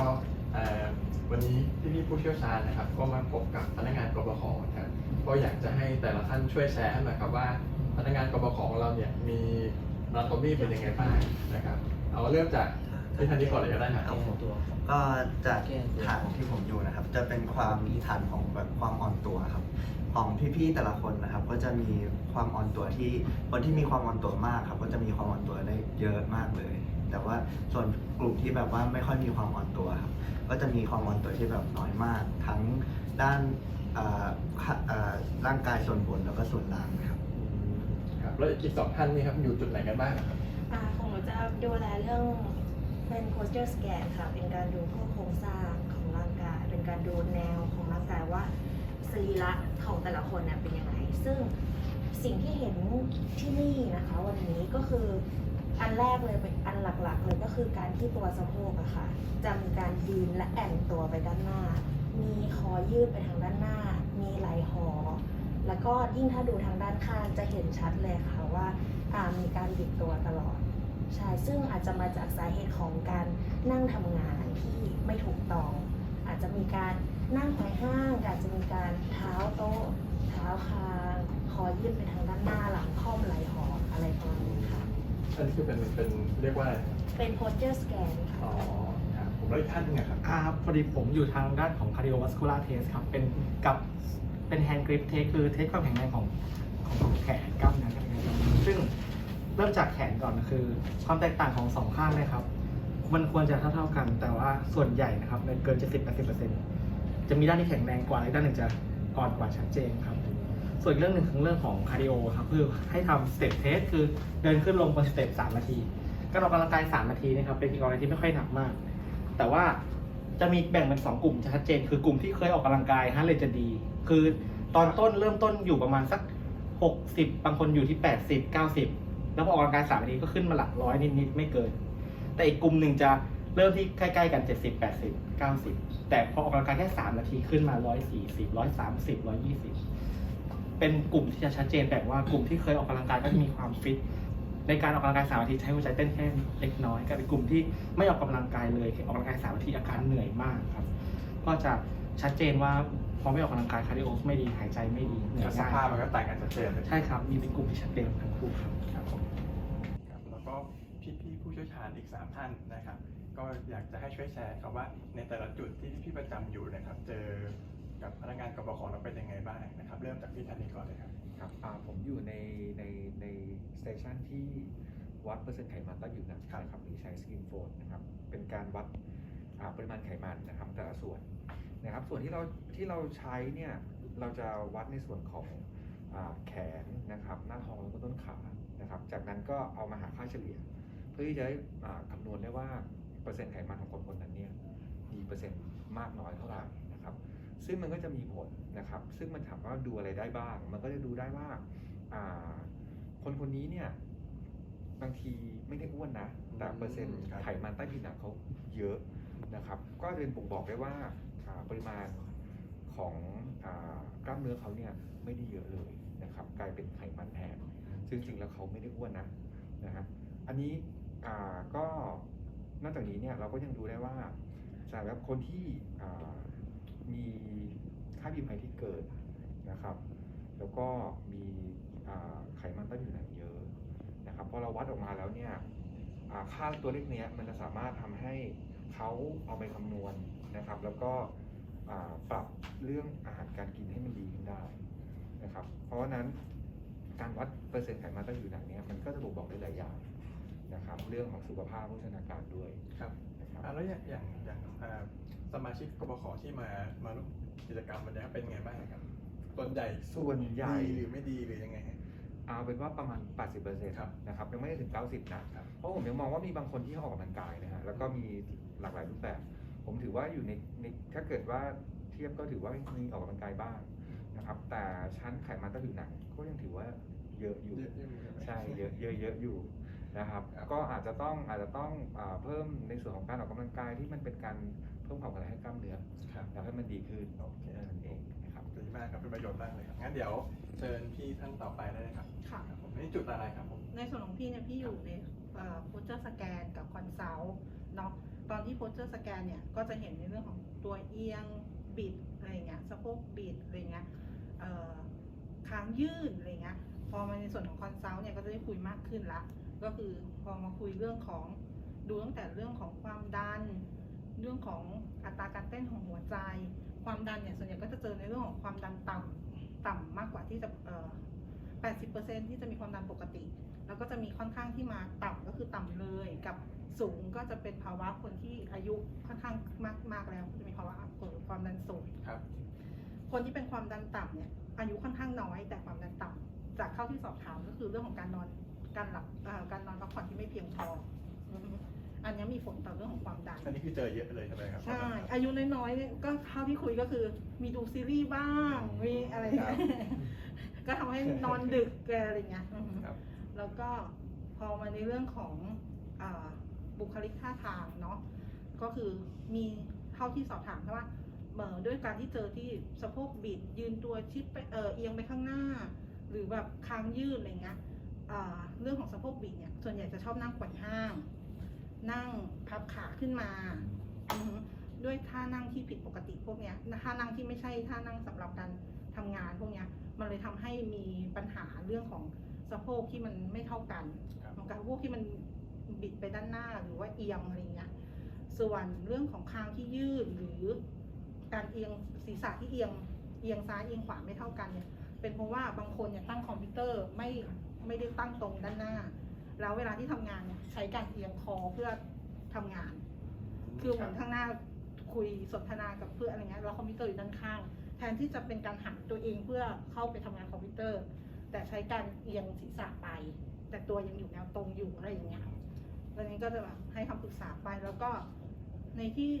ก็วันนี้พี่ๆผู้เชี่ยวชาญนะครับ ก็มาพบกับพนักงานกบขครับก็อยากจะให้แต่ละท่านช่วยแชร์ให้หน่อยครับว่าพนักงานกบขของเราเนี่ยมีนาโตมีเป็นยังไงบ้างนะครับ เอาเริ่มจากพี่ธันนี้ก่อนเลยก็ได้ครับเอาของตัวก็จากฐานที่ผมอยู่นะครับ จะเป็นความฐานของแบบความอ่อนตัวครับ ของพี่ๆแต่ละคนนะครับ ก็จะมีความอ่อนตัวที่คนที่มีความอ่อนตัวมากครับ ก็จะมีความอ่อนตัวได้เยอะมากเลย แต่ว่าส่วนกลุ่มที่แบบว่าไม่ค่อยมีความอ่อนตัวครับก็จะมีความอ่อนตัวที่แบบน้อยมาก ทั้งด้านเอ่อค่ะเอ่อร่างกายส่วนบนแล้วก็ส่วนล่างนะครับครับแล้วอีกสองท่านนี่ครับอยู่จุดไหนกันบ้างครับอ่าของหนูจะดูแลเรื่องเป็น posture scan ค่ะ เป็นการดูพวกโครงสร้างของร่างกาย เป็นการดูแนวของร่างกายว่าสรีระของแต่ละคนเนี่ยเป็นยังไง ซึ่งสิ่งที่เห็นที่นี่นะคะ วันนี้ก็คือ อันแรกเลยเป็นอันหลักๆเลยก็คือการที่ตัวสะโพกอะค่ะจะมีการยืนและแอนตัวไปด้านหน้า มีคอยืดไปทางด้านหน้า มีไหล่หอ แล้วก็ยิ่งถ้าดูทางด้านข้างจะเห็นชัดเลยค่ะว่าามีการบิดตัวตลอดใช่ซึ่งอาจจะมาจากสาเหตุของการนั่งทำงานที่ไม่ถูกต้อง อาจจะมีการนั่งไขว่ห้าง อาจจะมีการเท้าโต๊ะเท้าคางคอยืดไปทางด้านหน้าหลังค่อมไหลหออะไรประมาณนี้ค่ะ อันนี้คือเป็นเป็นเรียกว่าอะไรเป็น posture scan ค่ะอ๋อครับผมแล้วอีกท่านหนึงอะครับ อ่าพอดีผมอยู่ทางด้านของ cardiovascular test ครับ เป็นกับเป็น hand grip test คือเทสความแข็งแรงของของของแขนกล้ามเนื้อกันนะครับซึ่งเริ่มจากแขนก่อนนะคือ ความแตกต่างของสองข้างเลยครับ มันควรจะเท่าเท่าๆกัน แต่ว่าส่วนใหญ่นะครับมันเกิน 70-80%จะมีด้านที่แข็งแรงกว่าและด้านหนึ่งจะอ่อนกว่าชัดเจนครับ ส่วนอีกเรื่องหนึ่งคือเรื่องของคาร์ดิโอครับคือให้ทำสเต็ปเทสคือเดินขึ้นลงบนสเต็ป3นาที การออกกำลังกาย3นาทีนะครับเป็นกิจกรรมที่ไม่ค่อยหนักมาก แต่ว่าจะมีแบ่งเป็น2กลุ่มชัดเจน คือกลุ่มที่เคยออกกำลังกายฮาร์เรทจะดี คือตอนต้นเริ่มต้นอยู่ประมาณสัก 60 บางคนอยู่ที่ 80 90 แล้วพอออกกำลังกาย3นาทีก็ขึ้นมาหลักร้อยนิดๆไม่เกิน แต่อีกกลุ่มหนึ่งจะเริ่มที่ใกล้ๆกัน 70 80 90 แต่พอออกกำลังกายแค่ 3 นาทีขึ้นมา 140 130 120 เป็นกลุ่มที่จะชัดเจนแบ่งว่ากลุ่มที่เคยออกกำลังกายก็จะมีความฟิตในการออกกำลังกายสามนาทีใช้หัวใจเต้นแค่เล็กน้อยกับอีกกลุ่มที่ไม่ออกกำลังกายเลยแค่ออกกำลังกายสามนาทีอาการเหนื่อยมากครับ ก็จะชัดเจนว่าพอไม่ออกกำลังกายคาร์ดิโอไม่ดีหายใจไม่ดีเหนื่อยสง่ายภาพมันก็ต่างกันชัดเจนเลยใช่ครับมีเป็นกลุ่มที่ชัดเจนทั้งคู่ครับครับผมครับแล้วก็พี่ๆผู้เชี่ยวชาญอีก 3 ท่านนะครับ ก็อยากจะให้ช่วยแชร์ครับว่าในแต่ละจุดที่พี่ประจำอยู่นะครับ เจอ กับพนักงานกบขเราเป็นยังไงบ้างนะครับ เริ่มจากพี่ธันนี้ก่อนเลยครับ ครับอ่าผมอยู่ในในในสเตชันที่วัดเปอร์เซ็นต์ไขมันใต้ผิวหนังนะครับหรือใช้สกินโฟนนะครับเป็นการวัดอ่าปริมาณไขมันนะครับแต่ละส่วนนะครับ ส่วนที่เราที่เราใช้เนี่ยเราจะวัดในส่วนของอาแขนนะครับ หน้าท้องแล้วก็ต้นขานะครับ จากนั้นก็เอามาหาค่าเฉลี่ย เพื่อที่จะได้อ่าคำนวณได้ว่าเปอร์เซ็นต์ไขมันของคนคนนั้นเนี่ยมีเปอร์เซ็นต์มากน้อยเท่าไหร่นะครับ ซึ่งมันก็จะมีผลนะครับ ซึ่งมันถามว่าดูอะไรได้บ้าง มันก็จะดูได้ว่าอ่าคนคนนี้เนี่ยบางทีไม่ได้อ้วนนะ แต่เปอร์เซ็นต์ครับไขมันใต้ผิวหนังเขาเยอะนะครับ ก็จะเป็นบ่งบอกได้ว่าอ่าปริมาณของอากล้ามเนื้อเขาเนี่ยไม่ได้เยอะเลยนะครับ กลายเป็นไขมันแทน ซึ่งจริงๆแล้วเขาไม่ได้อ้วนนะนะฮะ อันนี้อ่าก็นอกจากนี้เนี่ยเราก็ยังดูได้ว่าสำหรับคนที่อ่ามี ค่า BMI ที่เกิดนะครับ แล้วก็มีอ่าไขมันใต้ผิวหนังเยอะนะครับพอเราวัดออกมาแล้วเนี่ยอ่าค่าตัวเลขเนี้ยมันจะสามารถทำให้เขาเอาไปคำนวณนะครับ แล้วก็อ่าปรับเรื่องอาหารการกินให้มันดีขึ้นได้นะครับ เพราะฉะนั้นการวัดเปอร์เซ็นต์ไขมันใต้ผิวหนังเนี่ยมันก็จะบ่งบอกได้หลายอย่างนะครับ เรื่องของสุขภาพโภชนาการด้วยครับนะครับอะแล้วอย่างอย่างอย่างอ่า สมาชิกกบขที่มามาร่วมกิจกรรมวันนี้เป็นไงบ้างครับส่วนใหญ่ส่วนใหญ่ดีหรือไม่ดีหรือยังไงฮะ เอาเป็นว่าประมาณ 80%ครับนะครับยังไม่ได้ถึง 90 นะ ครับ เพราะผมยังมองว่ามีบางคนที่เขาออกกำลังกายนะฮะแล้วก็มีหลากหลายรูปแบบ ผมถือว่าอยู่ในในถ้าเกิดว่าเทียบก็ถือว่ามีออกกำลังกายบ้างนะครับ แต่ชั้นไขมันใต้ผิวหนังก็ยังถือว่าเยอะอยู่ เยอะอยู่ใช่ไหม ใช่เยอะเยอะเยอะอยู่นะครับ ครับ ก็อาจจะต้องอาจจะต้องอาเพิ่มในส่วนของการออกกำลังกายที่มันเป็นการเพิ่มความแข็งแรงให้กล้ามเนื้อครับแล้วให้มันดีขึ้นโอเคนั่นเองนะครับดีมากครับเป็นประโยชน์มากเลยครับงั้นเดี๋ยวเชิญพี่ท่านต่อไปได้เลยครับค่ะครับผมนี่จุดอะไรครับผมในส่วนของพี่เนี่ยพี่อยู่ในโพสเจอร์สแกนกับคอนซัลท์เนาะตอนที่โพสเจอร์สแกนเนี่ยก็จะเห็นในเรื่องของตัวเอียงบิดอะไรอย่างเงี้ยสะโพกบิดอะไรเงี้ยเอ่อค้างยืดอะไรเงี้ยพอมาในส่วนของคอนซัลท์เนี่ยก็จะได้คุยมากขึ้นละก็คือพอมาคุยเรื่องของดูตั้งแต่เรื่องของความดัน เรื่องของอัตราการเต้นของหัวใจ ความดันเนี่ยส่วนใหญ่ก็จะเจอในเรื่องของความดันต่ำต่ำมากกว่าที่จะเอ่อ80%ที่จะมีความดันปกติ แล้วก็จะมีค่อนข้างที่มาต่ำก็คือต่ำเลยกับสูงก็จะเป็นภาวะคนที่อายุค่อนข้างมากมากแล้วจะมีภาวะเกิดความดันสูงครับ คนที่เป็นความดันต่ำเนี่ยอายุค่อนข้างน้อย แต่ความดันต่ำจากเข้าที่สอบถามก็คือเรื่องของการนอนการหลับเอ่อการนอนพักผ่อนที่ไม่เพียงพอ อือฮึอันนี้มีผลต่อเรื่องของความดันอันนี้คือเจอเยอะเลยใช่ไหมครับใช่ อายุน้อยๆเนี่ยก็เท่าที่คุยก็คือ มีดูซีรีส์บ้างมีอะไรอย่างเงี้ยก็ทำให้นอนดึกอะไรอย่างเงี้ยอือฮึครับแล้วก็พอมาในเรื่องของอาบุคลิกท่าทางเนาะก็คือมีเท่าที่สอบถามแค่ว่าเอ่อด้วยการที่เจอที่สะโพกบิดยืนตัวชิดไปเออเอียงไปข้างหน้า หรือแบบค้างยืดอะไรเงี้ยอ่าเรื่องของสะโพกบิดเนี่ยส่วนใหญ่จะชอบนั่งไขว่ห้าง นั่งพับขาขึ้นมาอือฮึด้วยท่านั่งที่ผิดปกติพวกเนี้ยท่านั่งที่ไม่ใช่ท่านั่งสำหรับการทำงานพวกเนี้ยมันเลยทำให้มีปัญหาเรื่องของสะโพกที่มันไม่เท่ากันครับของการสะโพกที่มันบิดไปด้านหน้าหรือว่าเอียงอะไรเงี้ยส่วนเรื่องของคางที่ยืดหรือการเอียงศีรษะที่เอียงเอียงซ้ายเอียงขวาไม่เท่ากันเนี่ยเป็นเพราะว่าบางคนเนี่ยตั้งคอมพิวเตอร์ไม่ไม่ได้ตั้งตรงด้านหน้า แล้วเวลาที่ทำงานเนี่ยใช้การเอียงคอเพื่อทำงาน คือเหมือนข้างหน้าคุยสนทนากับเพื่อนอะไรเงี้ยแล้วคอมพิวเตอร์อยู่ด้านข้าง แทนที่จะเป็นการหันตัวเองเพื่อเข้าไปทำงานคอมพิวเตอร์ แต่ใช้การเอียงศีรษะไป แต่ตัวยังอยู่แนวตรงอยู่อะไรอย่างเงี้ยวันนี้ก็จะแบบให้คำปรึกษาไปแล้วก็ในที่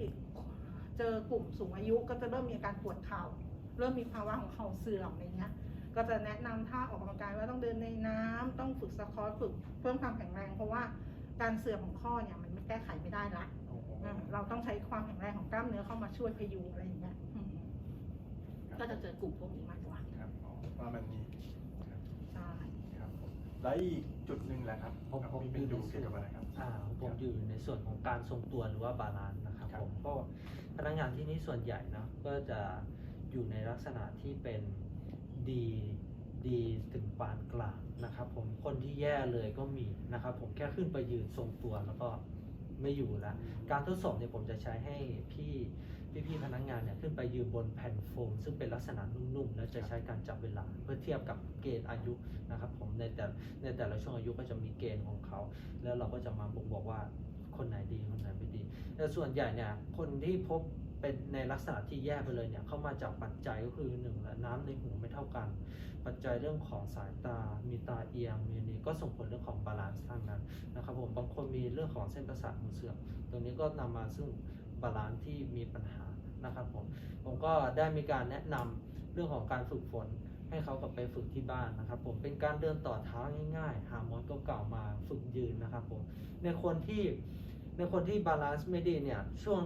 เจอกลุ่มสูงอายุก็จะเริ่มมีอาการปวดเข่า เริ่มมีภาวะของเข่าเสื่อมอะไรเงี้ย ก็จะแนะนำท่าออกกำลังกายว่าต้องเดินในน้ำต้องฝึกสควอตฝึกเพิ่มความแข็งแรง เพราะว่าการเสื่อมของข้อเนี่ยมันไม่แก้ไขไม่ได้ละโอ้โหอืมเราต้องใช้ความแข็งแรงของกล้ามเนื้อเข้ามาช่วยพยุงอะไรอย่างเงี้ยอืมครับก็จะเจอกลุ่มพวกนี้มากกว่าครับอ๋อว่ามันมีครับใช่ครับผมแล้วอีกจุดหนึ่งแหละครับผมครับผมมีอเป็นยู่ดูในส่เกี่ยววนกับอะไรครับอ่าผมอยู่ในส่วนของการทรงตัวหรือว่าบาลานซ์นะครับครับผมก็พนักงานที่นี่ส่วนใหญ่นะก็จะอยู่ในลักษณะที่เป็น ดีดีถึงปานกลางนะครับ ผมคนที่แย่เลยก็มีนะครับ ผมแค่ขึ้นไปยืนทรงตัวแล้วก็ไม่อยู่แล้วการทดสอบเนี่ยผมจะใช้ให้พี่พี่พี่พนักงานเนี่ยขึ้นไปยืนบนแผ่นโฟม ซึ่งเป็นลักษณะนุ่มๆ แล้วจะใช้การจับเวลา เพื่อเทียบกับเกณฑ์อายุนะครับผมในแต่ในแต่ละช่วงอายุก็จะมีเกณฑ์ของเขา แล้วเราก็จะมาบอกบอกว่าคนไหนดีคนไหนไม่ดี แต่ส่วนใหญ่เนี่ยคนที่พบ เป็นในลักษณะที่แย่ไปเลยเนี่ยเข้ามาจากปัจจัยก็คือหนึ่งและน้ำในหูไม่เท่ากัน ปัจจัยเรื่องของสายตา มีตาเอียงมีนี้ก็ส่งผลเรื่องของบาลานซ์ทางนั้นนะครับผมบางคนมีเรื่องของเส้นประสาทหูเสื่อมตรงนี้ก็นำมาซึ่งบาลานซ์ที่มีปัญหานะครับผมผมก็ได้มีการแนะนำเรื่องของการฝึกฝนให้เขากลับไปฝึกที่บ้านนะครับ ผมเป็นการเดินต่อเท้าง่าย ๆ หาหมอนเก่าๆมาฝึกยืนนะครับผมในคนที่ในคนที่บาลานซ์ไม่ดีเนี่ยช่วง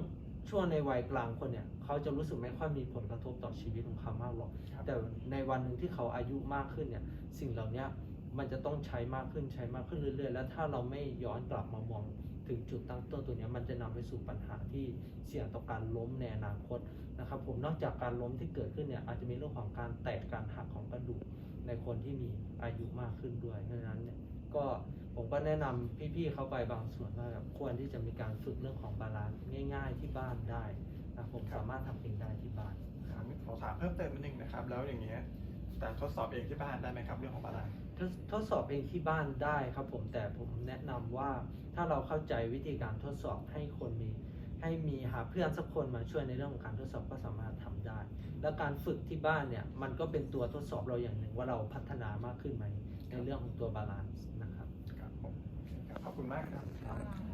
ช่วงในวัยกลางคนเนี่ยเขาจะรู้สึกไม่ค่อยมีผลกระทบต่อชีวิตของเขามากหรอกครับแต่ในวันหนึ่งที่เขาอายุมากขึ้นเนี่ยสิ่งเหล่านี้มันจะต้องใช้มากขึ้นใช้มากขึ้นเรื่อย ๆ แล้วถ้าเราไม่ย้อนกลับมามองถึงจุดตั้งต้นตัวเนี้ยมันจะนำไปสู่ปัญหาที่เสี่ยงต่อการล้มในอนาคตนะครับผมนอกจากการล้มที่เกิดขึ้นเนี่ยอาจจะมีเรื่องของการแตกการหักของกระดูกในคนที่มีอายุมากขึ้นด้วยเพราะฉะนั้นเนี่ยก็ ผมก็แนะนำพี่ๆเขาไปบางส่วนว่าแบบควรที่จะมีการฝึกเรื่องของบาลานซ์ง่าย ๆ ที่บ้านได้นะผมสามารถทำเองได้ที่บ้านถามขอถามเพิ่มเติมนิดนึงนะครับ แล้วอย่างเงี้ยแต่ทดสอบเองที่บ้านได้ไหมครับเรื่องของบาลานซ์ทดทดสอบเองที่บ้านได้ครับผมแต่ผมแนะนำว่าถ้าเราเข้าใจวิธีการทดสอบให้คนมีให้มีหาเพื่อนสักคนมาช่วยในเรื่องของการทดสอบก็สามารถทำได้ แล้วการฝึกที่บ้านเนี่ยมันก็เป็นตัวทดสอบเราอย่างหนึ่งว่าเราพัฒนามากขึ้นไหมในเรื่องของตัวบาลานซ์ ขอบคุณมากครับอ่า